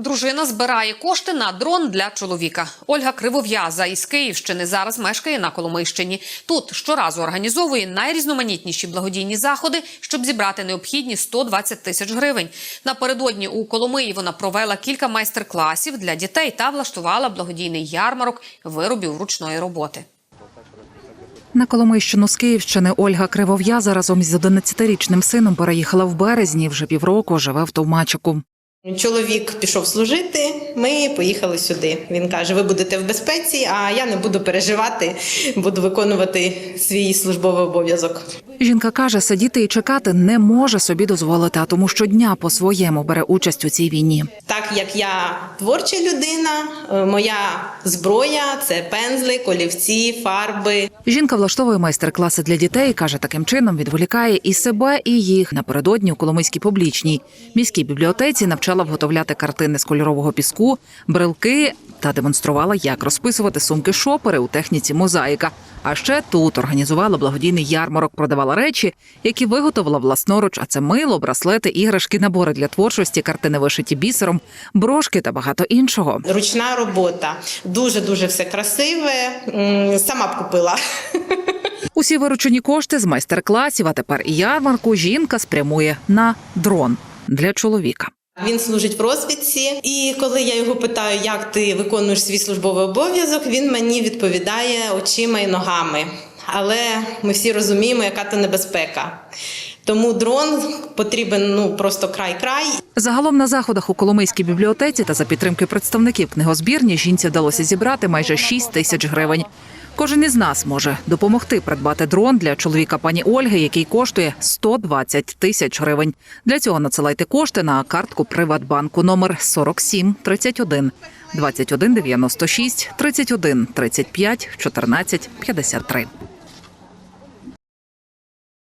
Дружина збирає кошти на дрон для чоловіка. Ольга Кривов'яза із Київщини зараз мешкає на Коломийщині. Тут щоразу організовує найрізноманітніші благодійні заходи, щоб зібрати необхідні 120 тисяч гривень. Напередодні у Коломиї вона провела кілька майстер-класів для дітей та влаштувала благодійний ярмарок виробів ручної роботи. На Коломийщину з Київщини Ольга Кривов'яза разом із 11-річним сином переїхала в березні. Вже півроку живе в Товмачику. Чоловік пішов служити. Ми поїхали сюди. Він каже: Ви будете в безпеці, а я не буду переживати, буду виконувати свій службовий обов'язок. Жінка каже, сидіти і чекати не може собі дозволити, а тому щодня по-своєму бере участь у цій війні. Так як я творча людина, е, моя зброя це пензли, олівці, фарби. Жінка влаштовує майстер-класи для дітей. каже, таким чином відволікає і себе, і їх. Напередодні у Коломийській публічній міській бібліотеці навчала вготовляти картини з кольорового піску, брелки та демонструвала, як розписувати сумки шопери у техніці мозаїка. А ще тут організувала благодійний ярмарок, продавала речі, які виготовила власноруч. А це мило, браслети, іграшки, набори для творчості, картини вишиті бісером, брошки та багато іншого. Ручна робота. Дуже дуже все красиве. Сама б купила. Усі виручені кошти з майстер-класів, а тепер і ярмарку жінка спрямує на дрон для чоловіка. Він служить в розвідці, і коли я його питаю, як ти виконуєш свій службовий обов'язок, він мені відповідає очима і ногами. Але ми всі розуміємо, яка то небезпека. Тому дрон потрібен ну просто край-край. Загалом на заходах у Коломийській бібліотеці та за підтримки представників книгозбірні жінці вдалося зібрати майже 6 тисяч гривень. Кожен із нас може допомогти придбати дрон для чоловіка пані Ольги, який коштує 120 тисяч гривень. Для цього надсилайте кошти на картку Приватбанку номер 47 31 21 96 31 35 14 53.